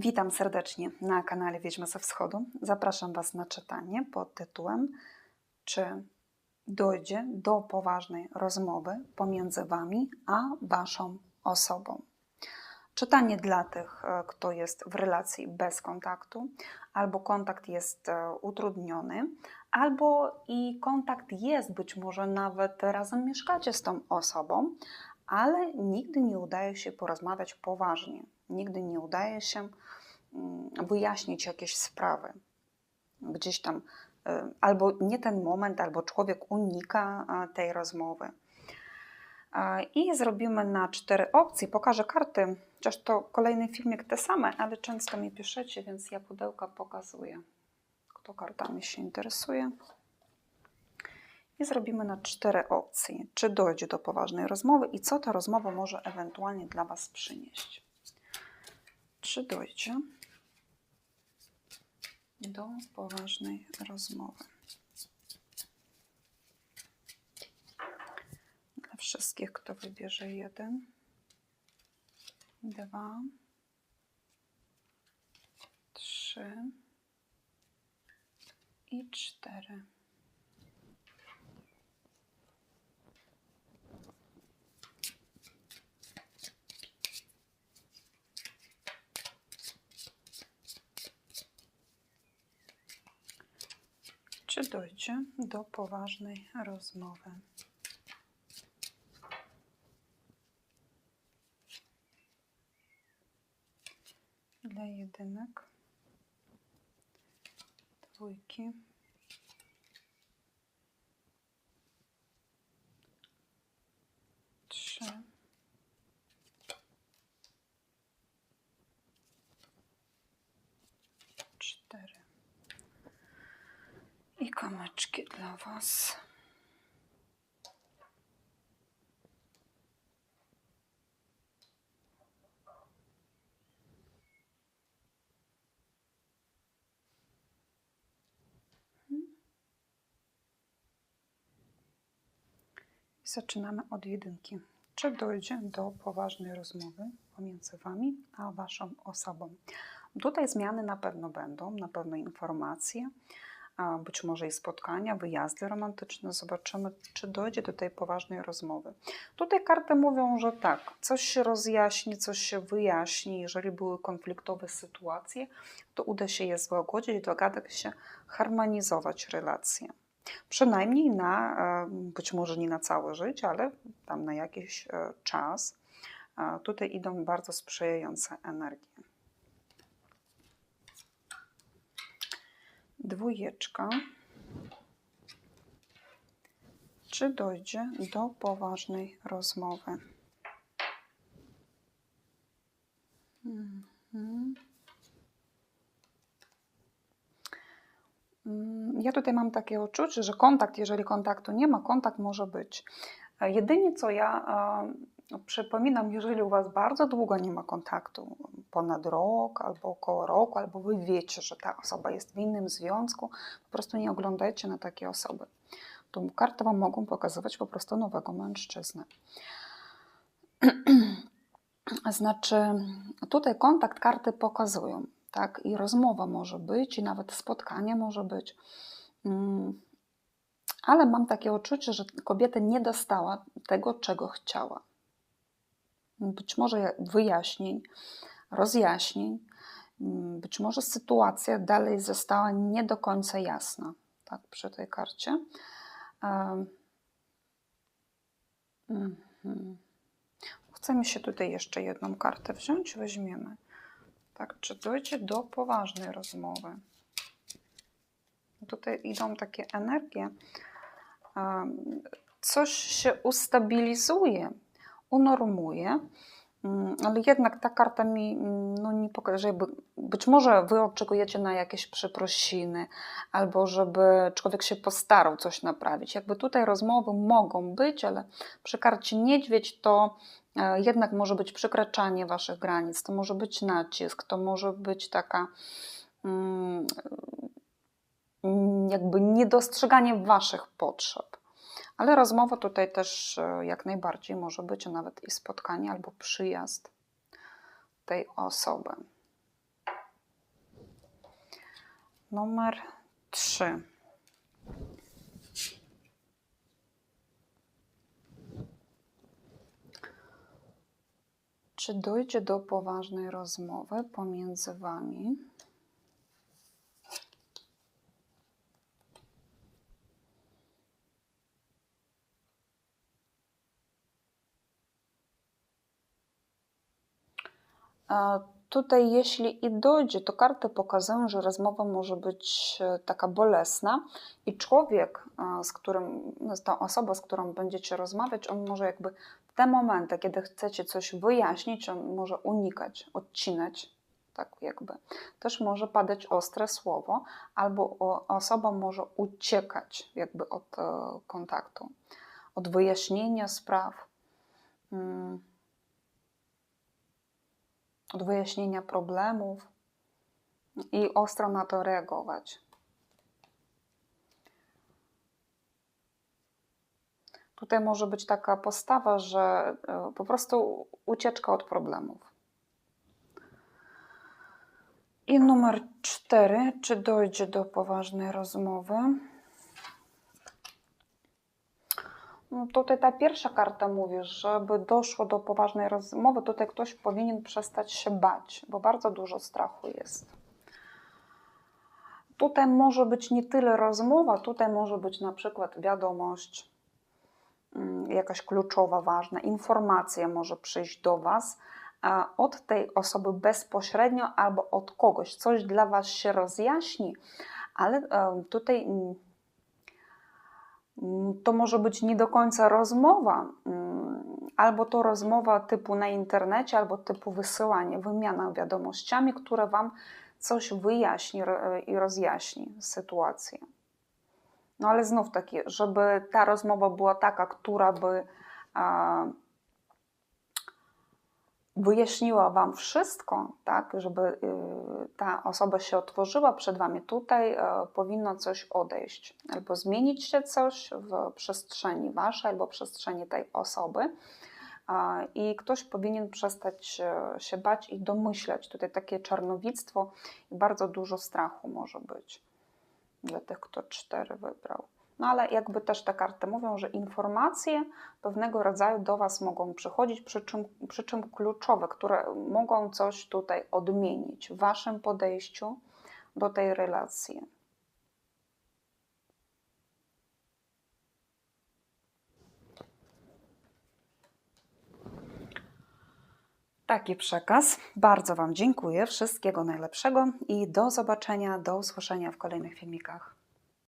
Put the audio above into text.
Witam serdecznie na kanale Wiedźma ze Wschodu. Zapraszam Was na czytanie pod tytułem Czy dojdzie do poważnej rozmowy pomiędzy Wami a Waszą osobą? Czytanie dla tych, e, kto jest w relacji bez kontaktu, albo kontakt jest e, utrudniony, albo i kontakt jest, być może nawet razem mieszkacie z tą osobą, ale nigdy nie udaje się porozmawiać poważnie, nigdy nie udaje się mm, wyjaśnić jakieś sprawy. Gdzieś tam e, albo nie ten moment, albo człowiek unika tej rozmowy. I zrobimy na cztery opcje. Pokażę karty, chociaż to kolejny filmik te same, ale często mi piszecie, więc ja pudełka pokazuję. Kto kartami się interesuje. I zrobimy na cztery opcje. Czy dojdzie do poważnej rozmowy i co ta rozmowa może ewentualnie dla Was przynieść. Czy dojdzie do poważnej rozmowy. Dla wszystkich, kto wybierze jeden, dwa, trzy i cztery. Czy dojdzie do poważnej rozmowy? Dla jedynek, dwójki, trzy, cztery. I kamyczki dla Was. Zaczynamy od jedynki. Czy dojdzie do poważnej rozmowy pomiędzy Wami a Waszą osobą? Tutaj zmiany na pewno będą, na pewno informacje być może i spotkania, wyjazdy romantyczne. Zobaczymy, czy dojdzie do tej poważnej rozmowy. Tutaj karty mówią, że tak, coś się rozjaśni, coś się wyjaśni. Jeżeli były konfliktowe sytuacje, to uda się je złagodzić, dogadać się, harmonizować relacje. Przynajmniej na, e, być może nie na całe życie, ale tam na jakiś e, czas. E, tutaj idą bardzo sprzyjające energie. Dwójeczka. Czy dojdzie do poważnej rozmowy? Mhm. Ja tutaj mam takie uczucie, że kontakt, jeżeli kontaktu nie ma, kontakt może być. Jedynie co ja e, przypominam, jeżeli u Was bardzo długo nie ma kontaktu, ponad rok albo około roku, albo Wy wiecie, że ta osoba jest w innym związku, po prostu nie oglądajcie na takie osoby. To karty Wam mogą pokazywać po prostu nowego mężczyznę. Znaczy, tutaj kontakt karty pokazują, tak? I rozmowa może być, i nawet spotkanie może być. Mm, Ale mam takie uczucie, że kobieta nie dostała tego, czego chciała. Być może wyjaśnień, rozjaśnień, być może sytuacja dalej została nie do końca jasna, tak, przy tej karcie. Mhm. Chcemy się tutaj jeszcze jedną kartę wziąć, weźmiemy. Tak, czy dojdzie do poważnej rozmowy? Tutaj idą takie energie. Coś się ustabilizuje, unormuje, mm, ale jednak ta karta mi mm, no, nie pokazuje, że jakby, być może wy oczekujecie na jakieś przeprosiny, albo żeby człowiek się postarał coś naprawić. Jakby tutaj rozmowy mogą być, ale przy karcie niedźwiedź to e, jednak może być przekraczanie waszych granic, to może być nacisk, to może być taka mm, jakby niedostrzeganie waszych potrzeb. Ale rozmowa tutaj też e, jak najbardziej może być, a nawet i spotkanie albo przyjazd tej osoby. Numer 3. Czy dojdzie do poważnej rozmowy pomiędzy Wami? Tutaj, jeśli i dojdzie, to karty pokazują, że rozmowa może być e, taka bolesna i człowiek, e, z którym, ta osoba, z którą będziecie rozmawiać, on może jakby w te momenty, kiedy chcecie coś wyjaśnić, on może unikać, odcinać, tak jakby. Też może padać ostre słowo, albo osoba może uciekać jakby od e, kontaktu, od wyjaśnienia spraw. Mm od wyjaśnienia problemów i ostro na to reagować. Tutaj może być taka postawa, że e, po prostu ucieczka od problemów. I numer cztery. Czy dojdzie do poważnej rozmowy? No tutaj ta pierwsza karta mówi, żeby doszło do poważnej rozmowy, tutaj ktoś powinien przestać się bać, bo bardzo dużo strachu jest. Tutaj może być nie tyle rozmowa, tutaj może być na przykład wiadomość, mm, jakaś kluczowa, ważna, informacja może przyjść do Was od tej osoby bezpośrednio albo od kogoś. Coś dla Was się rozjaśni, ale e, tutaj Mm, to może być nie do końca rozmowa, mm, albo to rozmowa typu na internecie, albo typu wysyłanie, wymiana wiadomościami, które Wam coś wyjaśni ro- i rozjaśni sytuację. No ale znów takie, żeby ta rozmowa była taka, która by wyjaśniła Wam wszystko, tak, żeby y, ta osoba się otworzyła przed Wami, tutaj y, powinno coś odejść, albo zmienić się coś w przestrzeni Waszej, albo przestrzeni tej osoby. I ktoś powinien przestać y, się bać i domyślać. Tutaj takie czarnowictwo i bardzo dużo strachu może być dla tych, kto cztery wybrał. No ale jakby też te karty mówią, że informacje pewnego rodzaju do Was mogą przychodzić, przy czym, przy czym kluczowe, które mogą coś tutaj odmienić w Waszym podejściu do tej relacji. Taki przekaz. Bardzo Wam dziękuję. Wszystkiego najlepszego i do zobaczenia, do usłyszenia w kolejnych filmikach.